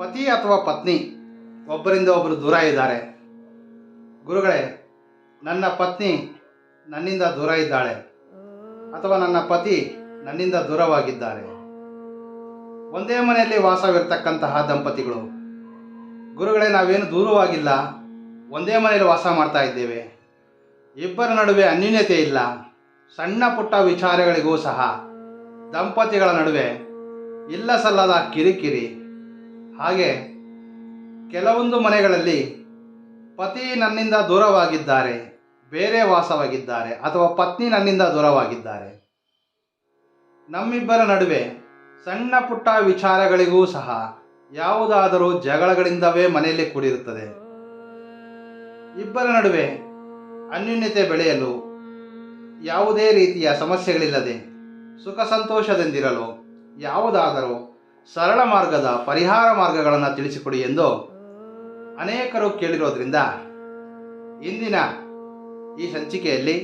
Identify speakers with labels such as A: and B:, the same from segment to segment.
A: ಪತಿ ಅಥವಾ ಪತ್ನಿ, ಒಬ್ಬರಿಂದ ಒಬ್ಬರು ದೂರ ಇದ್ದಾರೆ. ಗುರುಗಳೇ, ನನ್ನ ಪತ್ನಿ ನನ್ನಿಂದ ದೂರ ಇದ್ದಾಳೆ ಅಥವಾ ನನ್ನ ಪತಿ ನನ್ನಿಂದ ದೂರವಾಗಿದ್ದಾರೆ. ಒಂದೇ ಮನೆಯಲ್ಲಿ ವಾಸವಿರ್ತಕ್ಕಂತಹ ದಂಪತಿಗಳು, ಗುರುಗಳೇ, ನಾವೇನು ದೂರವಾಗಿಲ್ಲ, ಒಂದೇ ಮನೆಯಲ್ಲಿ ವಾಸ ಮಾಡ್ತಾ ಇದ್ದೇವೆ. ಇಬ್ಬರ ನಡುವೆ ಅನ್ಯೂನ್ಯತೆ ಇಲ್ಲ, ಸಣ್ಣ ಪುಟ್ಟ ವಿಚಾರಗಳಿಗೂ ಸಹ ದಂಪತಿಗಳ ನಡುವೆ ಇಲ್ಲ ಸಲ್ಲದ ಕಿರಿಕಿರಿ ಹಾಗೆ ಕೆಲವೊಂದು ಮನೆಗಳಲ್ಲಿ ಪತಿ ನನ್ನಿಂದ ದೂರವಾಗಿದ್ದಾರೆ, ಬೇರೆ ವಾಸವಾಗಿದ್ದಾರೆ ಅಥವಾ ಪತ್ನಿ ನನ್ನಿಂದ ದೂರವಾಗಿದ್ದಾರೆ. ನಮ್ಮಿಬ್ಬರ ನಡುವೆ ಸಣ್ಣ ಪುಟ್ಟ ವಿಚಾರಗಳಿಗೂ ಸಹ ಯಾವುದಾದರೂ ಜಗಳಗಳಿಂದವೇ ಮನೆಯಲ್ಲಿ ಕೂಡಿರುತ್ತದೆ. ಇಬ್ಬರ ನಡುವೆ ಅನ್ಯೂನ್ಯತೆ ಬೆಳೆಯಲು ಯಾವುದೇ ರೀತಿಯ ಸಮಸ್ಯೆಗಳಿಲ್ಲದೆ ಸುಖ ಸಂತೋಷದಿಂದಿರಲು ಯಾವುದಾದರೂ ಸರಳ ಮಾರ್ಗದ ಪರಿಹಾರ ಮಾರ್ಗಗಳನ್ನು ತಿಳಿಸಿಕೊಡಿ ಎಂದು ಅನೇಕರು ಕೇಳಿರೋದ್ರಿಂದ ಇಂದಿನ ಈ ಸಂಚಿಕೆಯಲ್ಲಿ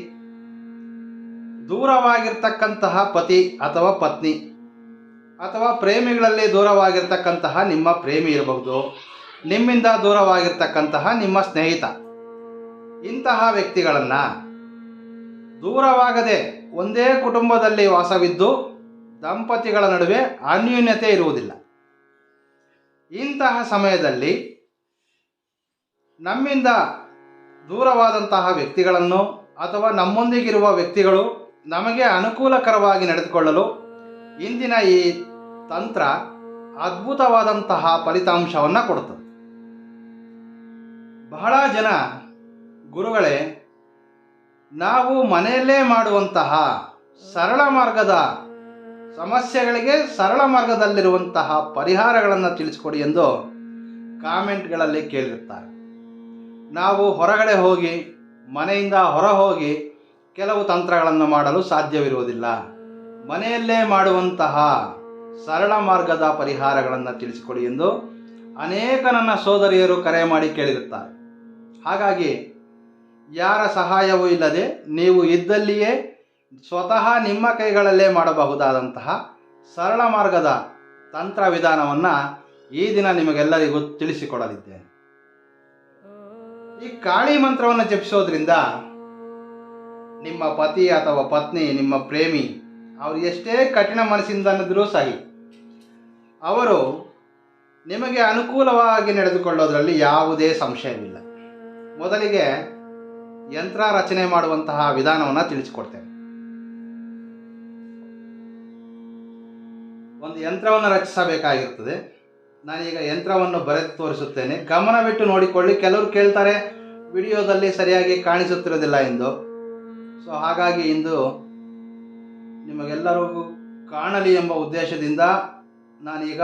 A: ದೂರವಾಗಿರ್ತಕ್ಕಂತಹ ಪತಿ ಅಥವಾ ಪತ್ನಿ ಅಥವಾ ಪ್ರೇಮಿಗಳಲ್ಲಿ ದೂರವಾಗಿರ್ತಕ್ಕಂತಹ ನಿಮ್ಮ ಪ್ರೇಮಿ ಇರಬಹುದು, ನಿಮ್ಮಿಂದ ದೂರವಾಗಿರ್ತಕ್ಕಂತಹ ನಿಮ್ಮ ಸ್ನೇಹಿತ, ಇಂತಹ ವ್ಯಕ್ತಿಗಳನ್ನು ದೂರವಾಗದೆ ಒಂದೇ ಕುಟುಂಬದಲ್ಲಿ ವಾಸವಿದ್ದು ದಂಪತಿಗಳ ನಡುವೆ ಅನ್ಯೂನ್ಯತೆ ಇರುವುದಿಲ್ಲ. ಇಂತಹ ಸಮಯದಲ್ಲಿ ನಮ್ಮಿಂದ ದೂರವಾದಂತಹ ವ್ಯಕ್ತಿಗಳನ್ನು ಅಥವಾ ನಮ್ಮೊಂದಿಗಿರುವ ವ್ಯಕ್ತಿಗಳು ನಮಗೆ ಅನುಕೂಲಕರವಾಗಿ ನಡೆದುಕೊಳ್ಳಲು ಇಂದಿನ ಈ ತಂತ್ರ ಅದ್ಭುತವಾದಂತಹ ಫಲಿತಾಂಶವನ್ನು ಕೊಡುತ್ತದೆ. ಬಹಳ ಜನ ಗುರುಗಳೇ, ನಾವು ಮನೆಯಲ್ಲೇ ಮಾಡುವಂತಹ ಸರಳ ಮಾರ್ಗದ ಸಮಸ್ಯೆಗಳಿಗೆ ಸರಳ ಮಾರ್ಗದಲ್ಲಿರುವಂತಹ ಪರಿಹಾರಗಳನ್ನು ತಿಳಿಸಿಕೊಡಿ ಎಂದು ಕಾಮೆಂಟ್ಗಳಲ್ಲಿ ಕೇಳಿರುತ್ತಾರೆ. ನಾವು ಹೊರಗಡೆ ಹೋಗಿ, ಮನೆಯಿಂದ ಹೊರ ಹೋಗಿ ಕೆಲವು ತಂತ್ರಗಳನ್ನು ಮಾಡಲು ಸಾಧ್ಯವಿರುವುದಿಲ್ಲ. ಮನೆಯಲ್ಲೇ ಮಾಡುವಂತಹ ಸರಳ ಮಾರ್ಗದ ಪರಿಹಾರಗಳನ್ನು ತಿಳಿಸಿಕೊಡಿ ಎಂದು ಅನೇಕ ನನ್ನ ಸೋದರಿಯರು ಕರೆ ಮಾಡಿ ಕೇಳಿರುತ್ತಾರೆ. ಹಾಗಾಗಿ, ಯಾರ ಸಹಾಯವೂ ಇಲ್ಲದೆ ನೀವು ಇದ್ದಲ್ಲಿಯೇ ಸ್ವತಃ ನಿಮ್ಮ ಕೈಗಳಲ್ಲೇ ಮಾಡಬಹುದಾದಂತಹ ಸರಳ ಮಾರ್ಗದ ತಂತ್ರ ವಿಧಾನವನ್ನು ಈ ದಿನ ನಿಮಗೆಲ್ಲರಿಗೂ ತಿಳಿಸಿಕೊಡಲಿದ್ದೇನೆ. ಈ ಕಾಳಿ ಮಂತ್ರವನ್ನು ಜಪಿಸೋದ್ರಿಂದ ನಿಮ್ಮ ಪತಿ ಅಥವಾ ಪತ್ನಿ, ನಿಮ್ಮ ಪ್ರೇಮಿ ಅವರು ಎಷ್ಟೇ ಕಠಿಣ ಮನಸ್ಸಿಂದ ಅನ್ನೋದ್ರೂ ಸಹಿ. ಅವರು ನಿಮಗೆ ಅನುಕೂಲವಾಗಿ ನಡೆದುಕೊಳ್ಳೋದರಲ್ಲಿ ಯಾವುದೇ ಸಂಶಯವಿಲ್ಲ. ಮೊದಲಿಗೆ ಯಂತ್ರ ರಚನೆ ಮಾಡುವಂತಹ ವಿಧಾನವನ್ನು ತಿಳಿಸಿಕೊಡ್ತೇನೆ. ಒಂದು ಯಂತ್ರವನ್ನು ರಚಿಸಬೇಕಾಗಿರ್ತದೆ. ನಾನೀಗ ಯಂತ್ರವನ್ನು ಬರೆದು ತೋರಿಸುತ್ತೇನೆ. ಗಮನವಿಟ್ಟು ನೋಡಿಕೊಳ್ಳಿ. ಕೆಲವರು ಕೇಳ್ತಾರೆ, ವಿಡಿಯೋದಲ್ಲಿ ಸರಿಯಾಗಿ ಕಾಣಿಸುತ್ತಿರೋದಿಲ್ಲ ಎಂದು. ಸೊ ಹಾಗಾಗಿ ಇಂದು ನಿಮಗೆಲ್ಲರಿಗೂ ಕಾಣಲಿ ಎಂಬ ಉದ್ದೇಶದಿಂದ ನಾನೀಗ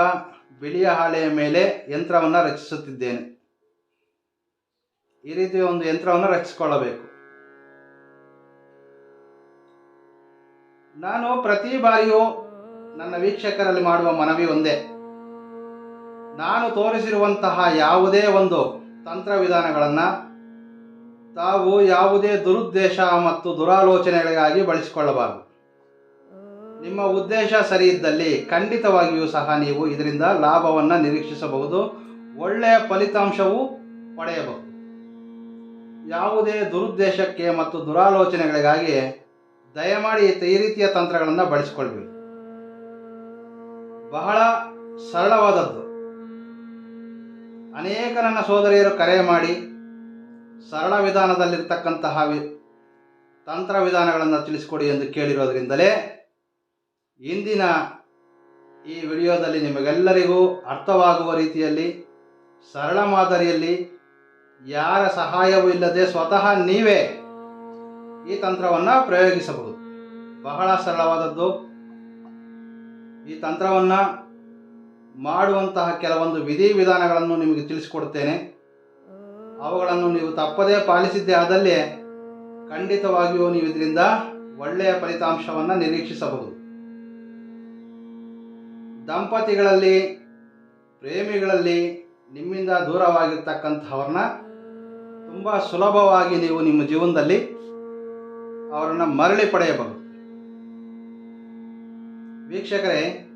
A: ಬಿಳಿಯ ಹಾಳೆಯ ಮೇಲೆ ಯಂತ್ರವನ್ನು ರಚಿಸುತ್ತಿದ್ದೇನೆ. ಈ ರೀತಿಯ ಒಂದು ಯಂತ್ರವನ್ನು ರಚಿಸಿಕೊಳ್ಳಬೇಕು. ನಾನು ಪ್ರತಿ ಬಾರಿಯೂ ನನ್ನ ವೀಕ್ಷಕರಲ್ಲಿ ಮಾಡುವ ಮನವಿ ಒಂದೇ. ನಾನು ತೋರಿಸಿರುವಂತಹ ಯಾವುದೇ ಒಂದು ತಂತ್ರವಿಧಾನಗಳನ್ನು ತಾವು ಯಾವುದೇ ದುರುದ್ದೇಶ ಮತ್ತು ದುರಾಲೋಚನೆಗಳಿಗಾಗಿ ಬಳಸಿಕೊಳ್ಳಬಾರದು. ನಿಮ್ಮ ಉದ್ದೇಶ ಸರಿ ಇದ್ದಲ್ಲಿ ಖಂಡಿತವಾಗಿಯೂ ಸಹ ನೀವು ಇದರಿಂದ ಲಾಭವನ್ನು ನಿರೀಕ್ಷಿಸಬಹುದು. ಒಳ್ಳೆಯ ಫಲಿತಾಂಶವೂ ಪಡೆಯಬಹುದು. ಯಾವುದೇ ದುರುದ್ದೇಶಕ್ಕೆ ಮತ್ತು ದುರಾಲೋಚನೆಗಳಿಗಾಗಿ ದಯಮಾಡಿ ಈ ರೀತಿಯ ತಂತ್ರಗಳನ್ನು ಬಳಸಿಕೊಳ್ಬೇಕು. ಬಹಳ ಸರಳವಾದದ್ದು. ಅನೇಕ ನನ್ನ ಸೋದರಿಯರು ಕರೆ ಮಾಡಿ ಸರಳ ವಿಧಾನದಲ್ಲಿರ್ತಕ್ಕಂತಹ ವಿ, ತಂತ್ರ ವಿಧಾನಗಳನ್ನು ತಿಳಿಸಿಕೊಡಿ ಎಂದು ಕೇಳಿರೋದ್ರಿಂದಲೇ ಇಂದಿನ ಈ ವಿಡಿಯೋದಲ್ಲಿ ನಿಮಗೆಲ್ಲರಿಗೂ ಅರ್ಥವಾಗುವ ರೀತಿಯಲ್ಲಿ, ಸರಳ ಮಾದರಿಯಲ್ಲಿ ಯಾರ ಸಹಾಯವೂ ಇಲ್ಲದೆ ಸ್ವತಃ ನೀವೇ ಈ ತಂತ್ರವನ್ನು ಪ್ರಯೋಗಿಸಬಹುದು. ಬಹಳ ಸರಳವಾದದ್ದು. ಈ ತಂತ್ರವನ್ನು ಮಾಡುವಂತಹ ಕೆಲವೊಂದು ವಿಧಿವಿಧಾನಗಳನ್ನು ನಿಮಗೆ ತಿಳಿಸಿಕೊಡ್ತೇನೆ ಅವುಗಳನ್ನು ನೀವು ತಪ್ಪದೇ ಪಾಲಿಸಿದ್ದೇ ಆದಲ್ಲಿ ಖಂಡಿತವಾಗಿಯೂ ನೀವು ಇದರಿಂದ ಒಳ್ಳೆಯ ಫಲಿತಾಂಶವನ್ನು ನಿರೀಕ್ಷಿಸಬಹುದು. ದಂಪತಿಗಳಲ್ಲಿ, ಪ್ರೇಮಿಗಳಲ್ಲಿ ನಿಮ್ಮಿಂದ ದೂರವಾಗಿರ್ತಕ್ಕಂಥವ್ರನ್ನ ತುಂಬ ಸುಲಭವಾಗಿ ನೀವು ನಿಮ್ಮ ಜೀವನದಲ್ಲಿ ಅವರನ್ನು ಮರಳಿ ಪಡೆಯಬಹುದು. ವೀಕ್ಷಕರೇ,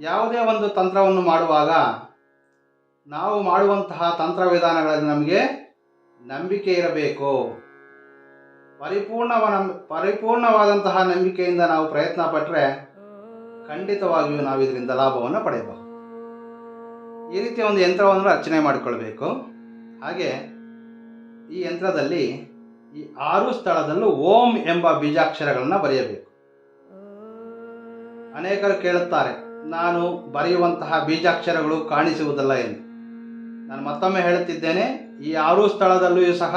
A: ಯಾವುದೇ ಒಂದು ತಂತ್ರವನ್ನು ಮಾಡುವಾಗ ನಾವು ಮಾಡುವಂತಹ ತಂತ್ರ ವಿಧಾನಗಳಲ್ಲಿ ನಮಗೆ ನಂಬಿಕೆ ಇರಬೇಕು. ಪರಿಪೂರ್ಣವ ಪರಿಪೂರ್ಣವಾದಂತಹ ನಂಬಿಕೆಯಿಂದ ನಾವು ಪ್ರಯತ್ನ ಪಟ್ಟರೆ ಖಂಡಿತವಾಗಿಯೂ ನಾವು ಇದರಿಂದ ಲಾಭವನ್ನು ಪಡೆಯಬಹುದು. ಈ ರೀತಿಯ ಒಂದು ಯಂತ್ರವನ್ನು ರಚನೆ ಮಾಡಿಕೊಳ್ಬೇಕು. ಹಾಗೆ ಈ ಯಂತ್ರದಲ್ಲಿ ಈ ಆರು ಸ್ಥಳದಲ್ಲೂ ಓಂ ಎಂಬ ಬೀಜಾಕ್ಷರಗಳನ್ನು ಬರೆಯಬೇಕು. ಅನೇಕರು ಕೇಳುತ್ತಾರೆ, ನಾನು ಬರೆಯುವಂತಹ ಬೀಜಾಕ್ಷರಗಳು ಕಾಣಿಸುವುದಿಲ್ಲ ಎಂದು. ನಾನು ಮತ್ತೊಮ್ಮೆ ಹೇಳುತ್ತಿದ್ದೇನೆ, ಈ ಆರು ಸ್ಥಳದಲ್ಲೂ ಸಹ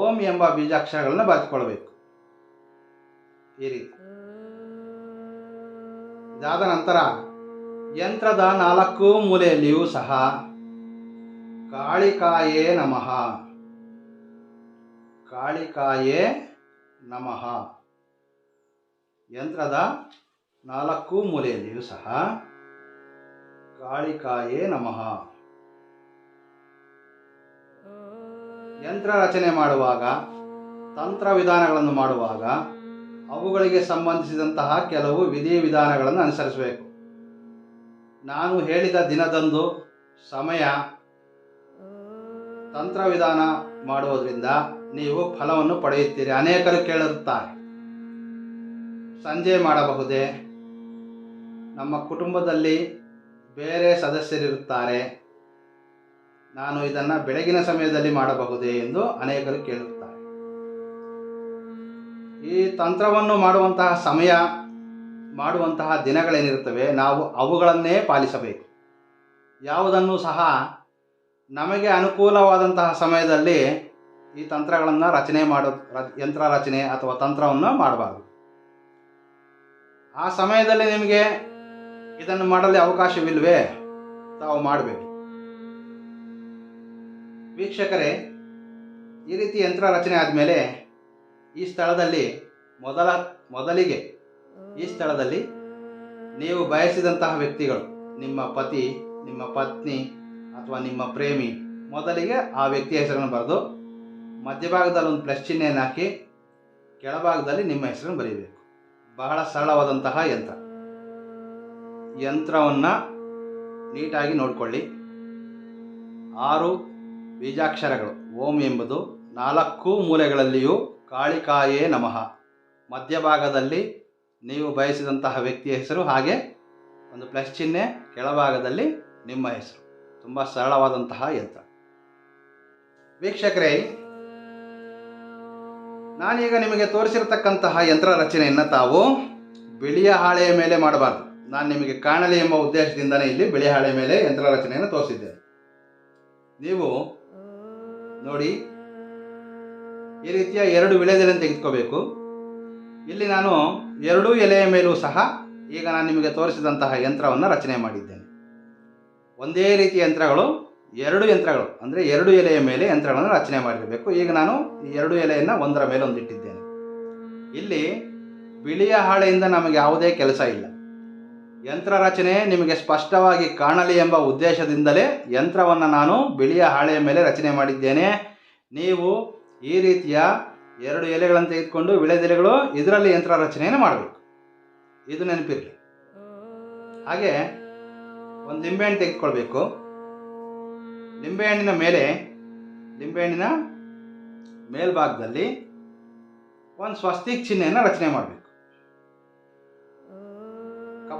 A: ಓಂ ಎಂಬ ಬೀಜಾಕ್ಷರಗಳನ್ನು ಬರೆದುಕೊಳ್ಬೇಕು ಈ ರೀತಿ. ಇದಾದ ನಂತರ, ಯಂತ್ರದ ನಾಲ್ಕು ಮೂಲೆಯಲ್ಲಿಯೂ ಸಹ, ಕಾಳಿಕಾಯೇ ನಮಃ ಕಾಳಿಕಾಯೇ ನಮಃ ಯಂತ್ರದ ನಾಲ್ಕು ಮೂಲೆಯಲ್ಲಿಯೂ ಸಹ ಕಾಳಿಕಾಯೇ ನಮಃ. ಯಂತ್ರ ರಚನೆ ಮಾಡುವಾಗ, ತಂತ್ರ ವಿಧಾನಗಳನ್ನು ಮಾಡುವಾಗ ಅವುಗಳಿಗೆ ಸಂಬಂಧಿಸಿದಂತಹ ಕೆಲವು ವಿಧಿ ವಿಧಾನಗಳನ್ನು ಅನುಸರಿಸಬೇಕು. ನಾನು ಹೇಳಿದ ದಿನದಂದು ಸಮಯ, ತಂತ್ರ ವಿಧಾನ ಮಾಡುವುದರಿಂದ ನೀವು ಫಲವನ್ನು ಪಡೆಯುತ್ತೀರಿ. ಅನೇಕರು ಕೇಳಿರುತ್ತಾರೆ. ಸಂಜೆ ಮಾಡಬಹುದೇ? ನಮ್ಮ ಕುಟುಂಬದಲ್ಲಿ ಬೇರೆ ಸದಸ್ಯರಿರುತ್ತಾರೆ. ನಾನು ಇದನ್ನು ಬೆಳಗಿನ ಸಮಯದಲ್ಲಿ ಮಾಡಬಹುದೇ ಎಂದು ಅನೇಕರು ಕೇಳುತ್ತಾರೆ. ಈ ತಂತ್ರವನ್ನು ಮಾಡುವಂತಹ ಸಮಯ, ಮಾಡುವಂತಹ ದಿನಗಳೇನಿರುತ್ತವೆ, ನಾವು ಅವುಗಳನ್ನೇ ಪಾಲಿಸಬೇಕು. ಯಾವುದನ್ನು ಸಹ ನಮಗೆ ಅನುಕೂಲವಾದಂತಹ ಸಮಯದಲ್ಲಿ ಈ ತಂತ್ರಗಳನ್ನು ರಚನೆ ಮಾಡೋ ಯಂತ್ರ ರಚನೆ ಅಥವಾ ತಂತ್ರವನ್ನು ಮಾಡಬಾರ್ದು. ಆ ಸಮಯದಲ್ಲಿ ನಿಮಗೆ ಇದನ್ನು ಮಾಡಲು ಅವಕಾಶವಿಲ್ವೇ? ತಾವು ಮಾಡಬೇಕು. ವೀಕ್ಷಕರೇ, ಈ ರೀತಿ ಯಂತ್ರ ರಚನೆ ಆದಮೇಲೆ ಈ ಸ್ಥಳದಲ್ಲಿ ಮೊದಲ, ಮೊದಲಿಗೆ ಈ ಸ್ಥಳದಲ್ಲಿ ನೀವು ಬಯಸಿದಂತಹ ವ್ಯಕ್ತಿಗಳು, ನಿಮ್ಮ ಪತಿ, ನಿಮ್ಮ ಪತ್ನಿ ಅಥವಾ ನಿಮ್ಮ ಪ್ರೇಮಿ, ಮೊದಲಿಗೆ ಆ ವ್ಯಕ್ತಿಯ ಹೆಸರನ್ನು ಬರೆದು ಮಧ್ಯಭಾಗದಲ್ಲಿ ಒಂದು ಪ್ಲಸ್ ಚಿಹ್ನೆಯನ್ನು ಹಾಕಿ ಕೆಳಭಾಗದಲ್ಲಿ ನಿಮ್ಮ ಹೆಸರನ್ನು ಬರೀಬೇಕು. ಬಹಳ ಸರಳವಾದಂತಹ ಯಂತ್ರ. ಯಂತ್ರವನ್ನು ನೀಟಾಗಿ ನೋಡಿಕೊಳ್ಳಿ. ಆರು ಬೀಜಾಕ್ಷರಗಳು. ಓಂ ಎಂಬುದು ನಾಲ್ಕು ಮೂಲೆಗಳಲ್ಲಿಯೂ ಕಾಳಿಕಾಯೇ ನಮಃ. ಮಧ್ಯಭಾಗದಲ್ಲಿ ನೀವು ಬಯಸಿದಂತಹ ವ್ಯಕ್ತಿಯ ಹೆಸರು ಹಾಗೆ ಒಂದು ಪ್ಲಸ್ ಚಿಹ್ನೆ, ಕೆಳಭಾಗದಲ್ಲಿ ನಿಮ್ಮ ಹೆಸರು. ತುಂಬ ಸರಳವಾದಂತಹ ಯಂತ್ರ. ವೀಕ್ಷಕರೇ, ನಾನೀಗ ನಿಮಗೆ ತೋರಿಸಿರತಕ್ಕಂತಹ ಯಂತ್ರ ರಚನೆಯನ್ನು ತಾವು ಬಿಳಿಯ ಹಾಳೆಯ ಮೇಲೆ ಮಾಡಬಾರ್ದು. ನಾನು ನಿಮಗೆ ಕಾಣಲಿ ಎಂಬ ಉದ್ದೇಶದಿಂದನೇ ಇಲ್ಲಿ ಬಿಳಿ ಹಾಳೆ ಮೇಲೆ ಯಂತ್ರ ರಚನೆಯನ್ನು ತೋರಿಸಿದ್ದೇನೆ. ನೀವು ನೋಡಿ, ಈ ರೀತಿಯ ಎರಡು ವಿಳೆದೆಲೆಯನ್ನು ತೆಗೆದುಕೋಬೇಕು. ಇಲ್ಲಿ ನಾನು ಎರಡೂ ಎಲೆಯ ಮೇಲೂ ಸಹ ಈಗ ನಾನು ನಿಮಗೆ ತೋರಿಸಿದಂತಹ ಯಂತ್ರವನ್ನು ರಚನೆ ಮಾಡಿದ್ದೇನೆ. ಒಂದೇ ರೀತಿ ಯಂತ್ರಗಳು, ಎರಡು ಯಂತ್ರಗಳು, ಅಂದರೆ ಎರಡು ಎಲೆಯ ಮೇಲೆ ಯಂತ್ರಗಳನ್ನು ರಚನೆ ಮಾಡಿರಬೇಕು. ಈಗ ನಾನು ಈ ಎರಡು ಎಲೆಯನ್ನು ಒಂದರ ಮೇಲೆ ಒಂದಿಟ್ಟಿದ್ದೇನೆ. ಇಲ್ಲಿ ಬಿಳಿಯ ಹಾಳೆಯಿಂದ ನಮಗೆ ಯಾವುದೇ ಕೆಲಸ ಇಲ್ಲ. ಯಂತ್ರ ರಚನೆ ನಿಮಗೆ ಸ್ಪಷ್ಟವಾಗಿ ಕಾಣಲಿ ಎಂಬ ಉದ್ದೇಶದಿಂದಲೇ ಯಂತ್ರವನ್ನು ನಾನು ಬಿಳಿಯ ಹಾಳೆಯ ಮೇಲೆ ರಚನೆ ಮಾಡಿದ್ದೇನೆ. ನೀವು ಈ ರೀತಿಯ ಎರಡು ಎಲೆಗಳನ್ನು ತೆಗೆದುಕೊಂಡು ವಿಳೆದೆಲೆಗಳು ಇದರಲ್ಲಿ ಯಂತ್ರ ರಚನೆಯನ್ನು ಮಾಡಬೇಕು. ಇದು ನೆನಪಿರಲಿ. ಹಾಗೆ ಒಂದು ಲಿಂಬೆಹಣ್ಣು ತೆಗೆದುಕೊಳ್ಬೇಕು. ಲಿಂಬೆಹಣ್ಣಿನ ಮೇಲೆ ಲಿಂಬೆಹಣ್ಣಿನ ಮೇಲ್ಭಾಗದಲ್ಲಿ ಒಂದು ಸ್ವಸ್ತಿಕ್ ಚಿಹ್ನೆಯನ್ನು ರಚನೆ ಮಾಡಬೇಕು.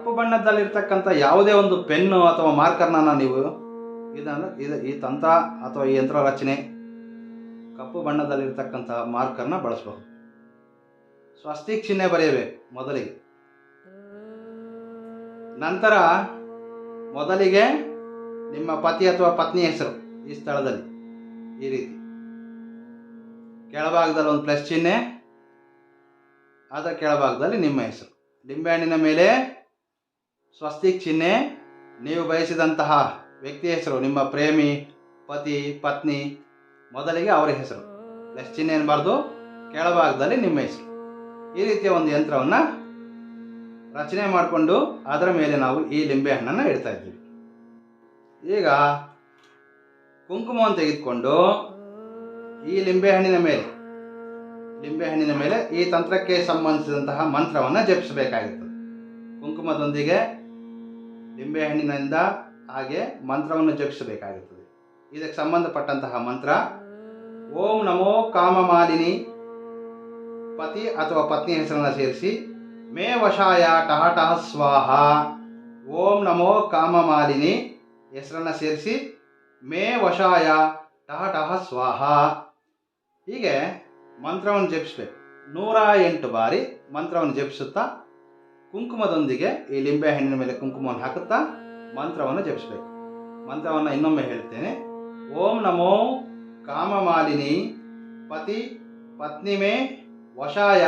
A: ಕಪ್ಪು ಬಣ್ಣದಲ್ಲಿರ್ತಕ್ಕಂಥ ಯಾವುದೇ ಒಂದು ಪೆನ್ನು ಅಥವಾ ಮಾರ್ಕರ್ನ ನೀವು ಇದನ್ನು ಇದು ಈ ತಂತ್ರ ಅಥವಾ ಈ ಯಂತ್ರ ರಚನೆ ಕಪ್ಪು ಬಣ್ಣದಲ್ಲಿರ್ತಕ್ಕಂಥ ಮಾರ್ಕರ್ನ ಬಳಸಬಹುದು. ಸ್ವಸ್ತಿಕ್ ಚಿಹ್ನೆ ಬರೆಯಬೇಕು ಮೊದಲಿಗೆ. ನಂತರ ಮೊದಲಿಗೆ ನಿಮ್ಮ ಪತಿ ಅಥವಾ ಪತ್ನಿ ಹೆಸರು ಈ ಸ್ಥಳದಲ್ಲಿ ಈ ರೀತಿ. ಕೆಳಭಾಗದಲ್ಲಿ ಒಂದು ಪ್ಲಸ್ ಚಿಹ್ನೆ, ಅದರ ಕೆಳಭಾಗದಲ್ಲಿ ನಿಮ್ಮ ಹೆಸರು. ಲಿಂಬೆಹಣ್ಣಿನ ಮೇಲೆ ಸ್ವಸ್ತಿಕ್ ಚಿಹ್ನೆ, ನೀವು ಬಯಸಿದಂತಹ ವ್ಯಕ್ತಿ ಹೆಸರು, ನಿಮ್ಮ ಪ್ರೇಮಿ, ಪತಿ, ಪತ್ನಿ, ಮೊದಲಿಗೆ ಅವರ ಹೆಸರು. ಪ್ಲಸ್ ಚಿಹ್ನೆ ಏನ್ಬಾರ್ದು ಕೆಳಭಾಗದಲ್ಲಿ ನಿಮ್ಮ ಹೆಸರು. ಈ ರೀತಿಯ ಒಂದು ಯಂತ್ರವನ್ನು ರಚನೆ ಮಾಡಿಕೊಂಡು ಅದರ ಮೇಲೆ ನಾವು ಈ ಲಿಂಬೆ ಹಣ್ಣನ್ನು ಇಡ್ತಾ ಇದ್ದೀವಿ. ಈಗ ಕುಂಕುಮವನ್ನು ತೆಗೆದುಕೊಂಡು ಈ ಲಿಂಬೆ ಹಣ್ಣಿನ ಮೇಲೆ, ಲಿಂಬೆ ಹಣ್ಣಿನ ಮೇಲೆ ಈ ತಂತ್ರಕ್ಕೆ ಸಂಬಂಧಿಸಿದಂತಹ ಮಂತ್ರವನ್ನು ಜಪಿಸಬೇಕಾಗಿತ್ತು. ಕುಂಕುಮದೊಂದಿಗೆ ಲಿಂಬೆ ಹಣ್ಣಿನಿಂದ ಹಾಗೆ ಮಂತ್ರವನ್ನು ಜಪಿಸಬೇಕಾಗುತ್ತದೆ. ಇದಕ್ಕೆ ಸಂಬಂಧಪಟ್ಟಂತಹ ಮಂತ್ರ, ಓಂ ನಮೋ ಕಾಮಮಾಲಿನಿ ಪತಿ ಅಥವಾ ಪತ್ನಿ ಹೆಸರನ್ನು ಸೇರಿಸಿ, ಮೇ ವಶಾಯ ಟಹಟಹ ಟಹ ಸ್ವಾಹ. ಓಂ ನಮೋ ಕಾಮಮಾಲಿನಿ ಹೆಸರನ್ನು ಸೇರಿಸಿ, ಮೇ ವಶಾಯ ಟಹಟಹ ಟಹ ಸ್ವಾಹ. ಹೀಗೆ ಮಂತ್ರವನ್ನು ಜಪಿಸಬೇಕು. ನೂರ ಎಂಟು ಬಾರಿ ಮಂತ್ರವನ್ನು ಜಪಿಸುತ್ತಾ ಕುಂಕುಮದೊಂದಿಗೆ ಈ ಲಿಂಬೆ ಹಣ್ಣಿನ ಮೇಲೆ ಕುಂಕುಮವನ್ನು ಹಾಕುತ್ತಾ ಮಂತ್ರವನ್ನು ಜಪಿಸಬೇಕು. ಮಂತ್ರವನ್ನು ಇನ್ನೊಮ್ಮೆ ಹೇಳ್ತೇನೆ ಓಂ ನಮೋ ಕಾಮಮಾಲಿನಿ ಪತಿ ಪತ್ನಿ ಮೇ ವಶಾಯ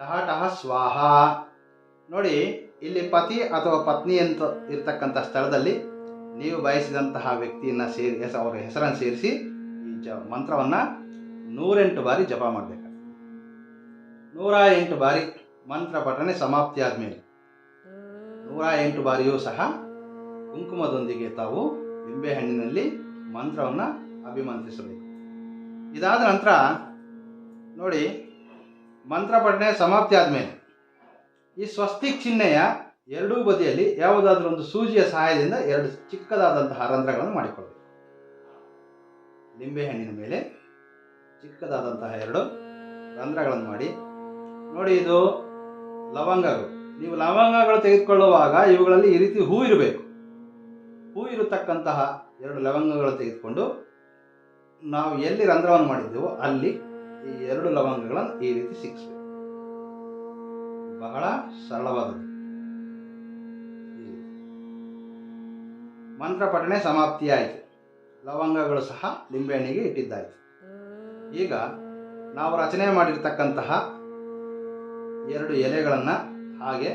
A: ಟಹ ಟಹ ಸ್ವಾಹ. ನೋಡಿ, ಇಲ್ಲಿ ಪತಿ ಅಥವಾ ಪತ್ನಿ ಅಂತ ಇರ್ತಕ್ಕಂಥ ಸ್ಥಳದಲ್ಲಿ ನೀವು ಬಯಸಿದಂತಹ ವ್ಯಕ್ತಿಯನ್ನು ಸೇರಿ ಅವರ ಹೆಸರನ್ನು ಸೇರಿಸಿ ಈ ಜ ಮಂತ್ರವನ್ನು ನೂರೆಂಟು ಬಾರಿ ಜಪ ಮಾಡಬೇಕು. ನೂರ ಎಂಟು ಬಾರಿ ಮಂತ್ರ ಪಠನೆ ಸಮಾಪ್ತಿ ಆದಮೇಲೆ ನೂರ ಎಂಟು ಬಾರಿಯೂ ಸಹ ಕುಂಕುಮದೊಂದಿಗೆ ತಾವು ಲಿಂಬೆಹಣ್ಣಿನಲ್ಲಿ ಮಂತ್ರವನ್ನು ಅಭಿಮಂತ್ರಿಸಬೇಕು. ಇದಾದ ನಂತರ ನೋಡಿ, ಮಂತ್ರ ಪಠನೆ ಸಮಾಪ್ತಿ ಆದಮೇಲೆ ಈ ಸ್ವಸ್ತಿಕ್ ಚಿಹ್ನೆಯ ಎರಡೂ ಬದಿಯಲ್ಲಿ ಯಾವುದಾದ್ರೂ ಒಂದು ಸೂಜಿಯ ಸಹಾಯದಿಂದ ಎರಡು ಚಿಕ್ಕದಾದಂತಹ ರಂಧ್ರಗಳನ್ನು ಮಾಡಿಕೊಳ್ಳಬೇಕು. ಲಿಂಬೆಹಣ್ಣಿನ ಮೇಲೆ ಚಿಕ್ಕದಾದಂತಹ ಎರಡು ರಂಧ್ರಗಳನ್ನು ಮಾಡಿ, ನೋಡಿ ಇದು ಲವಂಗಗಳು ನೀವು ಲವಂಗಗಳು ತೆಗೆದುಕೊಳ್ಳುವಾಗ ಇವುಗಳಲ್ಲಿ ಈ ರೀತಿ ಹೂ ಇರಬೇಕು. ಹೂ ಇರತಕ್ಕಂತಹ ಎರಡು ಲವಂಗಗಳು ತೆಗೆದುಕೊಂಡು ನಾವು ಎಲ್ಲಿ ರಂಧ್ರವನ್ನು ಮಾಡಿದ್ದೆವೋ ಅಲ್ಲಿ ಈ ಎರಡು ಲವಂಗಗಳನ್ನು ಈ ರೀತಿ ಸಿಕ್ಕಿಸ್ಬೇಕು ಬಹಳ ಸರಳವಾದದ್ದು. ಮಂತ್ರ ಪಠಣೆ ಸಮಾಪ್ತಿಯಾಯಿತು. ಲವಂಗಗಳು ಸಹ ಲಿಂಬೆಹಣ್ಣಿಗೆ ಇಟ್ಟಿದ್ದಾಯಿತು. ಈಗ ನಾವು ರಚನೆ ಮಾಡಿರ್ತಕ್ಕಂತಹ ಎರಡು ಎಲೆಗಳನ್ನು ಹಾಗೆ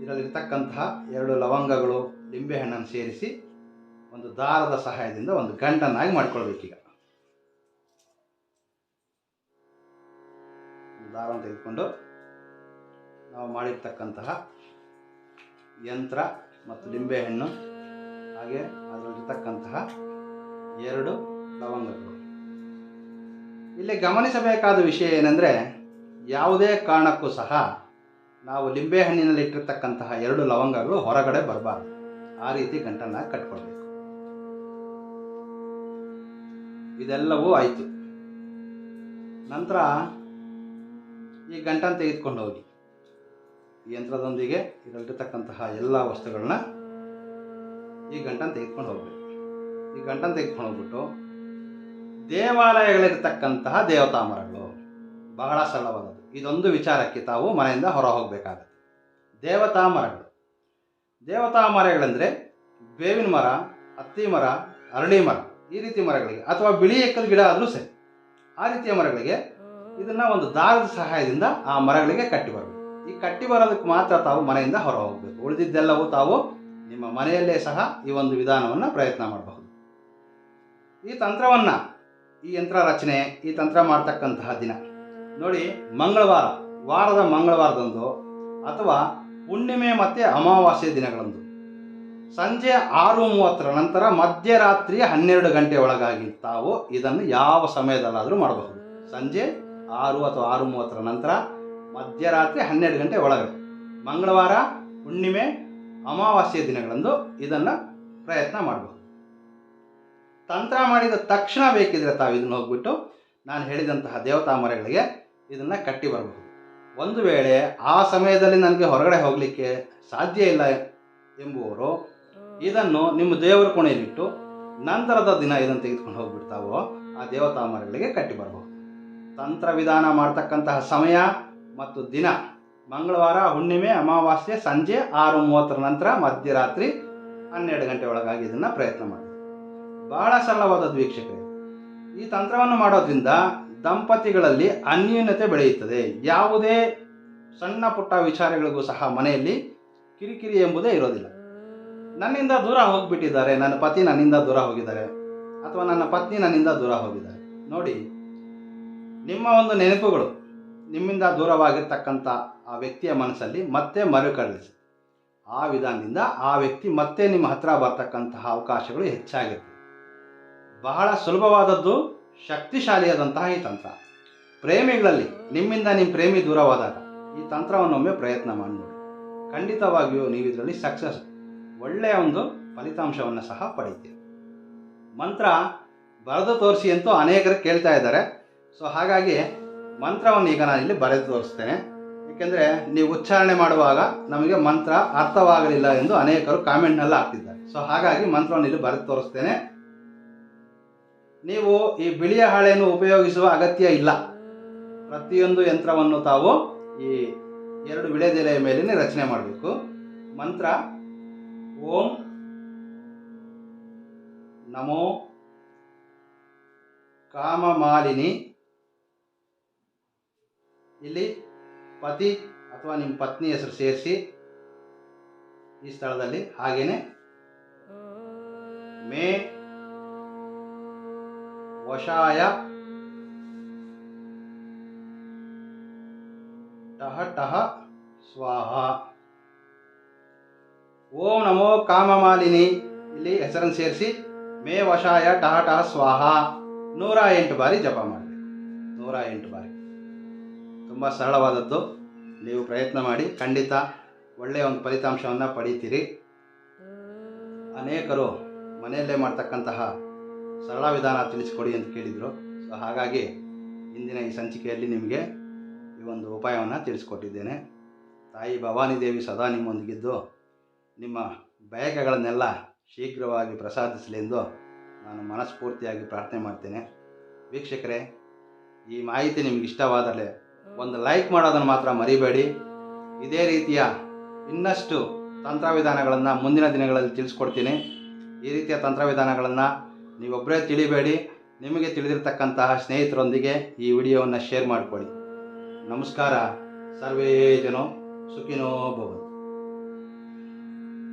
A: ಇದರಲ್ಲಿರ್ತಕ್ಕಂತಹ ಎರಡು ಲವಂಗಗಳು ಲಿಂಬೆಹಣ್ಣನ್ನು ಸೇರಿಸಿ ಒಂದು ದಾರದ ಸಹಾಯದಿಂದ ಒಂದು ಗಂಟನ್ನಾಗಿ ಮಾಡ್ಕೊಳ್ಬೇಕೀಗ ದಾರವನ್ನು ತೆಗೆದುಕೊಂಡು ನಾವು ಮಾಡಿರ್ತಕ್ಕಂತಹ ಯಂತ್ರ ಮತ್ತು ಲಿಂಬೆಹಣ್ಣು ಹಾಗೆ ಅದರಲ್ಲಿರ್ತಕ್ಕಂತಹ ಎರಡು ಲವಂಗಗಳು. ಇಲ್ಲಿ ಗಮನಿಸಬೇಕಾದ ವಿಷಯ ಏನೆಂದರೆ ಯಾವುದೇ ಕಾರಣಕ್ಕೂ ಸಹ ನಾವು ಲಿಂಬೆಹಣ್ಣಿನಲ್ಲಿ ಇಟ್ಟಿರ್ತಕ್ಕಂತಹ ಎರಡು ಲವಂಗಗಳು ಹೊರಗಡೆ ಬರಬಾರ್ದು. ಆ ರೀತಿ ಗಂಟನ್ನ ಕಟ್ಕೊಳ್ಬೇಕು. ಇದೆಲ್ಲವೂ ಆಯಿತು. ನಂತರ ಈ ಗಂಟನ್ನು ತೆಗೆದುಕೊಂಡು ಹೋಗಿ. ಯಂತ್ರದೊಂದಿಗೆ ಇದರಲ್ಲಿರ್ತಕ್ಕಂತಹ ಎಲ್ಲ ವಸ್ತುಗಳನ್ನ ಈ ಗಂಟನ್ನು ತೆಗೆದುಕೊಂಡು ಹೋಗ್ಬೇಕು. ಈ ಗಂಟನ್ನು ತೆಗೆದುಕೊಂಡು ಹೋಗ್ಬಿಟ್ಟು ದೇವಾಲಯಗಳಿರ್ತಕ್ಕಂತಹ ದೇವತಾ ಮರಗಳು ಬಹಳ ಸರಳವಾದದ್ದು. ಇದೊಂದು ವಿಚಾರಕ್ಕೆ ತಾವು ಮನೆಯಿಂದ ಹೊರ ಹೋಗಬೇಕಾಗತ್ತೆ ದೇವತಾ ಮರಗಳು ದೇವತಾ ಮರಗಳೆಂದರೆ ಬೇವಿನ ಮರ ಅತ್ತಿ ಮರ, ಅರಳಿ ಮರ, ಈ ರೀತಿ ಮರಗಳಿಗೆ, ಅಥವಾ ಬಿಳಿ ಎಕ್ಕದ ಗಿಡ ಆದರೂ ಸರಿ. ಆ ರೀತಿಯ ಮರಗಳಿಗೆ ಇದನ್ನು ಒಂದು ದಾರದ ಸಹಾಯದಿಂದ ಆ ಮರಗಳಿಗೆ ಕಟ್ಟಿ ಬರಬೇಕು. ಈ ಕಟ್ಟಿ ಬರೋದಕ್ಕೆ ಮಾತ್ರ ತಾವು ಮನೆಯಿಂದ ಹೊರ ಹೋಗಬೇಕು ಉಳಿದಿದ್ದೆಲ್ಲವೂ ತಾವು ನಿಮ್ಮ ಮನೆಯಲ್ಲೇ ಸಹ ಈ ಒಂದು ವಿಧಾನವನ್ನು ಪ್ರಯತ್ನ ಮಾಡಬಹುದು. ಈ ತಂತ್ರವನ್ನು, ಈ ಯಂತ್ರ ರಚನೆ, ಈ ತಂತ್ರ ಮಾಡ್ತಕ್ಕಂತಹ ದಿನ ನೋಡಿ, ಮಂಗಳವಾರ, ವಾರದ ಮಂಗಳವಾರದಂದು ಅಥವಾ ಹುಣ್ಣಿಮೆ ಮತ್ತು ಅಮಾವಾಸ್ಯೆ ದಿನಗಳಂದು. ಸಂಜೆ ಆರು ಮೂವತ್ತರ ನಂತರ ಮಧ್ಯರಾತ್ರಿ ಹನ್ನೆರಡು ಗಂಟೆ ಒಳಗಾಗಿ ತಾವು ಇದನ್ನು ಯಾವ ಸಮಯದಲ್ಲಾದರೂ ಮಾಡಬಹುದು. ಸಂಜೆ ಆರು ಅಥವಾ ಆರು ಮೂವತ್ತರ ನಂತರ ಮಧ್ಯರಾತ್ರಿ ಹನ್ನೆರಡು ಗಂಟೆ ಒಳಗೆ ಮಂಗಳವಾರ, ಹುಣ್ಣಿಮೆ, ಅಮಾವಾಸ್ಯೆ ದಿನಗಳಂದು ಇದನ್ನು ಪ್ರಯತ್ನ ಮಾಡಬಹುದು. ತಂತ್ರ ಮಾಡಿದ ತಕ್ಷಣ ಬೇಕಿದ್ರೆ ತಾವು ಇದನ್ನು ಹೋಗ್ಬಿಟ್ಟು ನಾನು ಹೇಳಿದಂತಹ ದೇವತಾ ಮರಗಳಿಗೆ ಇದನ್ನು ಕಟ್ಟಿ ಬರಬಹುದು ಒಂದು ವೇಳೆ ಆ ಸಮಯದಲ್ಲಿ ನನಗೆ ಹೊರಗಡೆ ಹೋಗಲಿಕ್ಕೆ ಸಾಧ್ಯ ಇಲ್ಲ ಎಂಬುವರು ಇದನ್ನು ನಿಮ್ಮ ದೇವರ ಕೋಣೆಯಲ್ಲಿಟ್ಟು ನಂತರದ ದಿನ ಇದನ್ನು ತೆಗೆದುಕೊಂಡು ಹೋಗಿಬಿಡ್ತಾವೋ ಆ ದೇವತಾ ಮರಗಳಿಗೆ ಕಟ್ಟಿ ಬರಬಹುದು ತಂತ್ರ ವಿಧಾನ ಮಾಡ್ತಕ್ಕಂತಹ ಸಮಯ ಮತ್ತು ದಿನ, ಮಂಗಳವಾರ, ಹುಣ್ಣಿಮೆ, ಅಮಾವಾಸ್ಯೆ, ಸಂಜೆ ಆರು ಮೂವತ್ತರ ನಂತರ ಮಧ್ಯರಾತ್ರಿ ಹನ್ನೆರಡು ಗಂಟೆ ಒಳಗಾಗಿ ಇದನ್ನು ಪ್ರಯತ್ನ ಮಾಡಿ. ಬಹಳ ಸರಳವಾದ ವೀಕ್ಷಕರೇ ಈ ತಂತ್ರವನ್ನು ಮಾಡೋದ್ರಿಂದ ದಂಪತಿಗಳಲ್ಲಿ ಅನ್ಯೂನ್ಯತೆ ಬೆಳೆಯುತ್ತದೆ. ಯಾವುದೇ ಸಣ್ಣ ಪುಟ್ಟ ವಿಚಾರಗಳಿಗೂ ಸಹ ಮನೆಯಲ್ಲಿ ಕಿರಿಕಿರಿ ಎಂಬುದೇ ಇರೋದಿಲ್ಲ. ನನ್ನಿಂದ ದೂರ ಹೋಗಿಬಿಟ್ಟಿದ್ದಾರೆ, ನನ್ನ ಪತಿ ನನ್ನಿಂದ ದೂರ ಹೋಗಿದ್ದಾರೆ, ಅಥವಾ ನನ್ನ ಪತ್ನಿ ನನ್ನಿಂದ ದೂರ ಹೋಗಿದ್ದಾರೆ. ನೋಡಿ, ನಿಮ್ಮ ಒಂದು ನೆನಪುಗಳು, ನಿಮ್ಮಿಂದ ದೂರವಾಗಿರ್ತಕ್ಕಂಥ ಆ ವ್ಯಕ್ತಿಯ ಮನಸ್ಸಲ್ಲಿ ಮತ್ತೆ ಮರುಕಳಿಸಿ. ಆ ವಿಧಾನದಿಂದ ಆ ವ್ಯಕ್ತಿ ಮತ್ತೆ ನಿಮ್ಮ ಹತ್ರ ಬರ್ತಕ್ಕಂತಹ ಅವಕಾಶಗಳು ಹೆಚ್ಚಾಗಿರ್ತವೆ. ಬಹಳ ಸುಲಭವಾದದ್ದು ಶಕ್ತಿಶಾಲಿಯಾದಂತಹ ಈ ತಂತ್ರ. ಪ್ರೇಮಿಗಳಲ್ಲಿ ನಿಮ್ಮಿಂದ ನಿಮ್ಮ ಪ್ರೇಮಿ ದೂರವಾದಾಗ ಈ ತಂತ್ರವನ್ನೊಮ್ಮೆ ಪ್ರಯತ್ನ ಮಾಡಿ ನೋಡಿ. ಖಂಡಿತವಾಗಿಯೂ ನೀವು ಇದರಲ್ಲಿ ಸಕ್ಸಸ್ ಒಳ್ಳೆಯ ಒಂದು ಫಲಿತಾಂಶವನ್ನು ಸಹ ಪಡೆಯುತ್ತೀರಿ. ಮಂತ್ರ ಬರೆದು ತೋರಿಸಿ ಅಂತೂ ಅನೇಕರು ಕೇಳ್ತಾ ಇದ್ದಾರೆ. ಸೊ ಹಾಗಾಗಿ ಮಂತ್ರವನ್ನು ಈಗ ನಾನು ಇಲ್ಲಿ ಬರೆದು ತೋರಿಸ್ತೇನೆ. ಏಕೆಂದರೆ ನೀವು ಉಚ್ಚಾರಣೆ ಮಾಡುವಾಗ ನಮಗೆ ಮಂತ್ರ ಅರ್ಥವಾಗಲಿಲ್ಲ ಎಂದು ಅನೇಕರು ಕಾಮೆಂಟ್ನೆಲ್ಲ ಹಾಕ್ತಿದ್ದಾರೆ. ಸೊ ಹಾಗಾಗಿ ಮಂತ್ರವನ್ನು ಇಲ್ಲಿ ಬರೆದು ತೋರಿಸ್ತೇನೆ. ನೀವು ಈ ಬಿಳಿಯ ಹಾಳೆಯನ್ನು ಉಪಯೋಗಿಸುವ ಅಗತ್ಯ ಇಲ್ಲ. ಪ್ರತಿಯೊಂದು ಯಂತ್ರವನ್ನು ತಾವು ಈ ಎರಡು ವಿಳೆದೆಲೆಯ ಮೇಲೇ ರಚನೆ ಮಾಡಬೇಕು. ಮಂತ್ರ, ಓಂ ನಮೋ ಕಾಮಮಾಲಿನಿ. ಇಲ್ಲಿ ಪತಿ ಅಥವಾ ನಿಮ್ಮ ಪತ್ನಿ ಹೆಸರು ಸೇರಿಸಿ ಈ ಸ್ಥಳದಲ್ಲಿ ಹಾಗೇನೆ. ಮೇ ವಶಾಯ ಟಹ ಟಹ ಸ್ವಾಹ. ಓಂ ನಮೋ ಕಾಮಮಾಲಿನಿ. ಇಲ್ಲಿ ಹೆಸರನ್ನು ಸೇರಿಸಿ, ಮೇ ವಶಾಯ ಟಹ ಟಹ ಸ್ವಾಹ. ನೂರ ಎಂಟು ಬಾರಿ ಜಪ ಮಾಡಬೇಕು. ನೂರ ಎಂಟು ಬಾರಿ. ತುಂಬ ಸರಳವಾದದ್ದು. ನೀವು ಪ್ರಯತ್ನ ಮಾಡಿ, ಖಂಡಿತ ಒಳ್ಳೆಯ ಒಂದು ಫಲಿತಾಂಶವನ್ನು ಪಡೀತೀರಿ. ಅನೇಕರು ಮನೆಯಲ್ಲೇ ಮಾಡ್ತಕ್ಕಂತಹ ಸರಳ ವಿಧಾನ ತಿಳಿಸಿಕೊಡಿ ಅಂತ ಕೇಳಿದರು. ಸೊ ಹಾಗಾಗಿ ಇಂದಿನ ಈ ಸಂಚಿಕೆಯಲ್ಲಿ ನಿಮಗೆ ಈ ಒಂದು ಉಪಾಯವನ್ನು ತಿಳಿಸ್ಕೊಟ್ಟಿದ್ದೇನೆ. ತಾಯಿ ಭವಾನಿ ದೇವಿ ಸದಾ ನಿಮ್ಮೊಂದಿಗಿದ್ದು, ನಿಮ್ಮ ಬಯಕೆಗಳನ್ನೆಲ್ಲ ಶೀಘ್ರವಾಗಿ ಪ್ರಸಾದಿಸಲಿ ಎಂದು ನಾನು ಮನಸ್ಫೂರ್ತಿಯಾಗಿ ಪ್ರಾರ್ಥನೆ ಮಾಡ್ತೇನೆ. ವೀಕ್ಷಕರೇ, ಈ ಮಾಹಿತಿ ನಿಮ್ಗೆ ಇಷ್ಟವಾದರೆ ಒಂದು ಲೈಕ್ ಮಾಡೋದನ್ನು ಮಾತ್ರ ಮರಿಬೇಡಿ. ಇದೇ ರೀತಿಯ ಇನ್ನಷ್ಟು ತಂತ್ರವಿಧಾನಗಳನ್ನು ಮುಂದಿನ ದಿನಗಳಲ್ಲಿ ತಿಳಿಸ್ಕೊಡ್ತೀನಿ. ಈ ರೀತಿಯ ತಂತ್ರವಿಧಾನಗಳನ್ನು ನೀವೊಬ್ಬರೇ ತಿಳಿಬೇಡಿ ನಿಮಗೆ ತಿಳಿದಿರ್ತಕ್ಕಂತಹ ಸ್ನೇಹಿತರೊಂದಿಗೆ ಈ ವಿಡಿಯೋವನ್ನು ಶೇರ್ ಮಾಡಿಕೊಳ್ಳಿ. ನಮಸ್ಕಾರ. ಸರ್ವೇ ಜನೋ ಸುಖಿನೋ ಭವಂತು.